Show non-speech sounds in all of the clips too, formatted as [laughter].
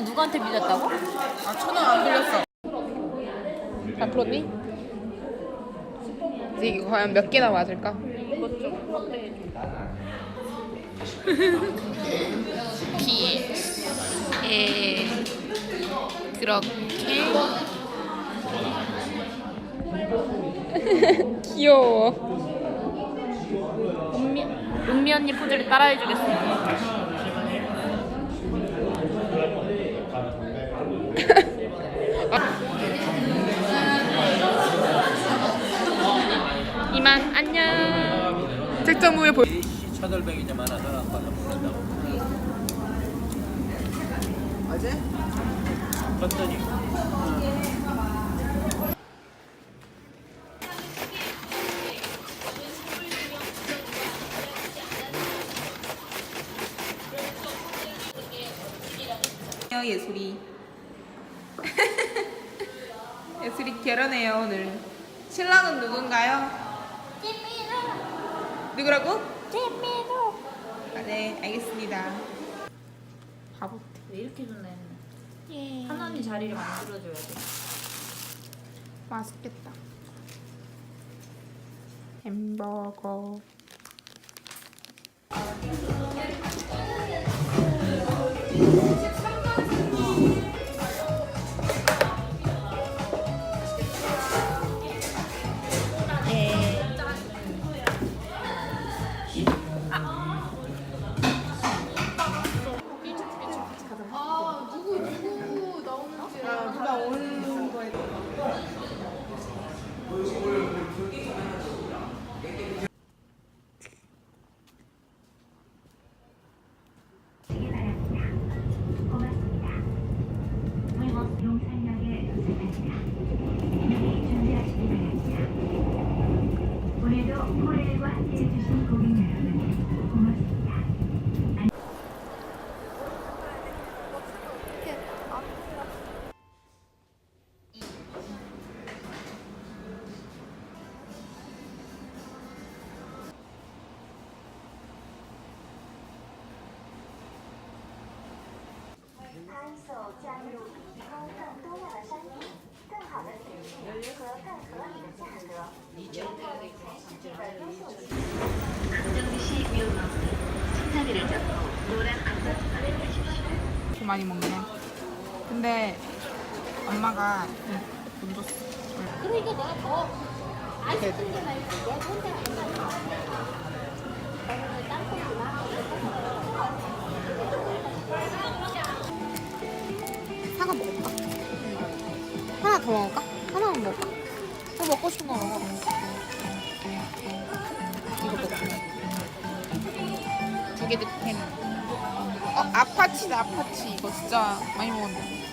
누구한테 빌렸다고? 아, 천원 안 빌렸어. 이제 이게 과연 몇 개나 맞을까? 이것 좀 확대해줘. 비. 에. 그렇게. [laughs] 귀여워. 은미, 은미 언니 포즈를 따라해주겠습니다. 이만 차돌백이 좀 많아서 안 받아 모른다고. 어제? 컸더니 예술이. [laughs] 예술이 결혼해요 오늘. 신랑은 누군가요? 누구라고? 재미도. 아, 네 알겠습니다. 바보. 왜 이렇게 좋네? 하나 언니 자리를 만들어줘야 돼. 맛있겠다. 햄버거. 강정시 위험하고 손잡이를 잡고. 이렇게 많이 먹네. 근데 엄마가 돈 줬어. 그러니까 내가 더 아이스크림 말고 내가 혼자. 사과 먹을까? 하나 더 먹을까? 하나만 먹을까? 또 먹고 싶은 거 먹어. 이거 먹어. 두개 득템. 어, 아파치다, 아파치. 이거 진짜 많이 먹었네.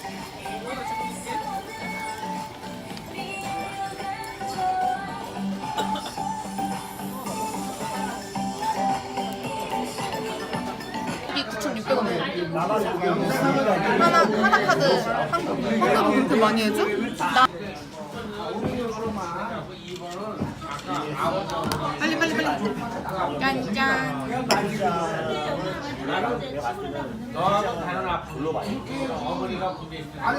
이게 9,600원. 하나, 하나 카드 한국, 한국 그렇게 많이 해줘? 나. 빨리, 빨리, 빨리. 짠, 짠. 너하고 다른 앞으로 어머니가 군대 있으니까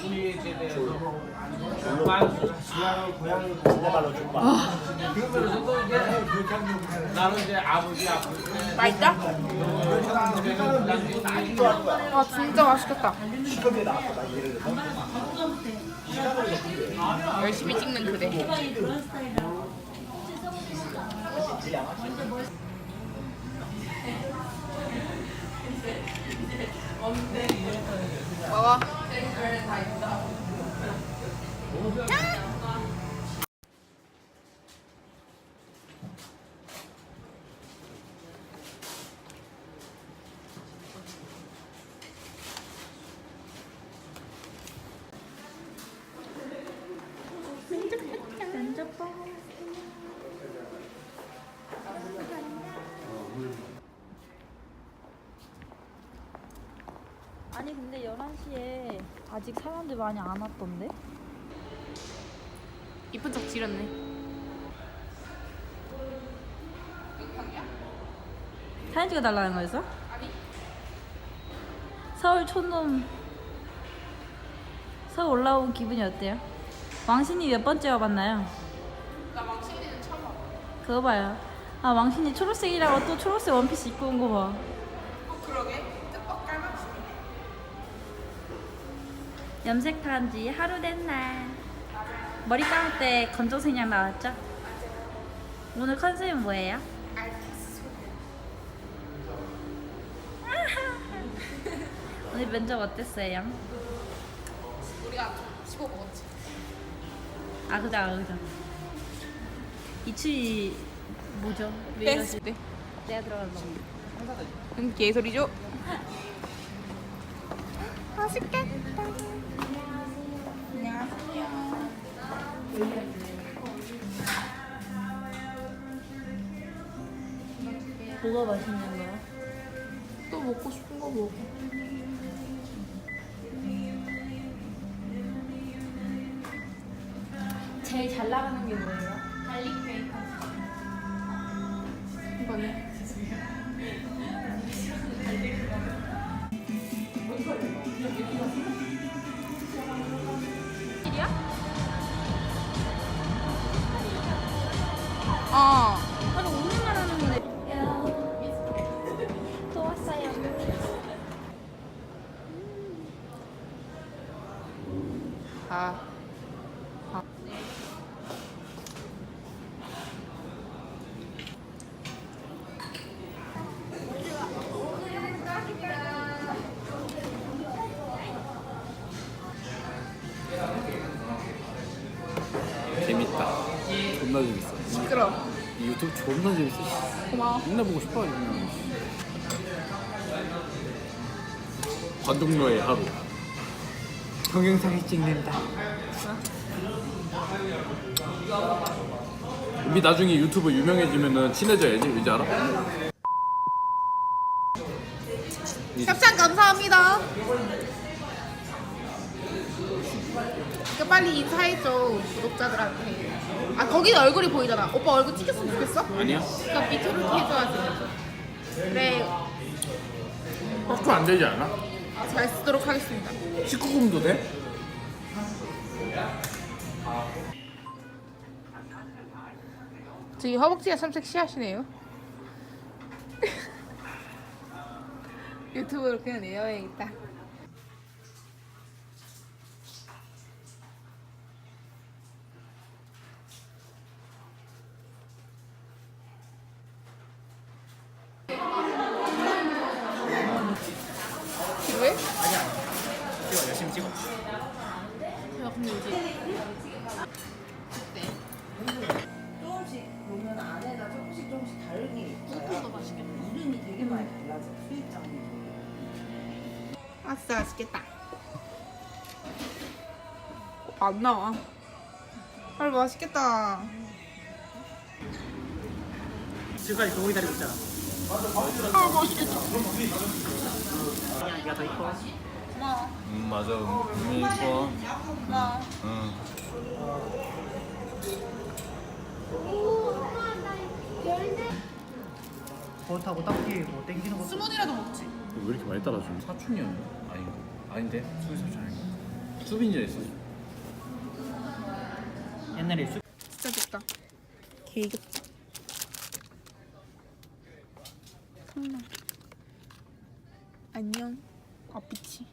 군대 제대로 그러면서 또 이제 나는 이제 아버지 아플 때 맛있다? 아, 진짜 맛있겠다. 열심히 찍는 그대. 먹어. 아니 근데 11시에 아직 사람들 많이 안 왔던데? 이쁜 척 지렸네. 사진 찍어달라는 거였어? 서울 촌놈 서울 올라온 기분이 어때요? 왕신이 몇 번째 와봤나요? 나 왕신이는 처음 봐. 그거 봐요. 아 왕신이 초록색이라고 또 초록색 원피스 입고 온 거 봐. 염색한 지 하루 된 날. 머리 감을 때 검정 색양 나왔죠? 오늘 컨셉은 뭐예요? [laughs] 오늘 면접 어땠어요? 우리가 좀 씹어 먹었지. 아 그죠 아 그죠. 이추이 뭐죠? 왜 이러지? 때. 내가 들어가는 거. 응, 개소리죠? 맛있겠다. 뭐가 맛있는 거야? 또 먹고 싶은 거 먹어. 제일 잘 나가는 게 뭐예요? 갈릭 베이컨. 이거네. 아. 재밌다. 존나 재밌어. 시끄러. 이 유튜브 존나 재밌어. 고마워. 맨날 보고 싶어 그냥. 관동로의 하루. 동영상을 찍는다. 우리 나중에 유튜브 유명해지면은 친해져야지, 이제 알아? 협찬 감사합니다. 그 빨리 인사해줘 구독자들한테. 아 거기 얼굴이 보이잖아. 오빠 얼굴 찍혔으면 좋겠어? 아니야? 그러니까 밑으로 이렇게 해줘야지. 그래 빡도 안 되지 않아? 잘 쓰도록 하겠습니다. 19금도 돼? 저기 허벅지가 참 섹시하시네요. [laughs] 유튜브로 그냥 내려야겠다. 왜? 찍어, 열심히 찍어. 야 근데 요즘 어때? 조금씩 보면 안에가 조금씩 조금씩 다르게 있어요. 더 맛있겠다. 이름이 되게 많이 달라져. 수입장이. 아싸 맛있겠다. 오빠 안 나와. 아 맛있겠다. 지금까지 그거 기다리고 있잖아. 아 맛있겠다. 네가 더 이뻐. 음, 맞아. 분명히 이뻐. 나 응. 그렇다고 딱히 뭐 땡기는 것도 수문이라도 먹지. 왜 이렇게 많이 따라주는 사춘이었나? 아니 아닌데 수빈 사춘 아닌가? 수빈이라 했어 옛날에 수... 진짜 좋다. 개이겼다. 선물. 안녕. 아피치.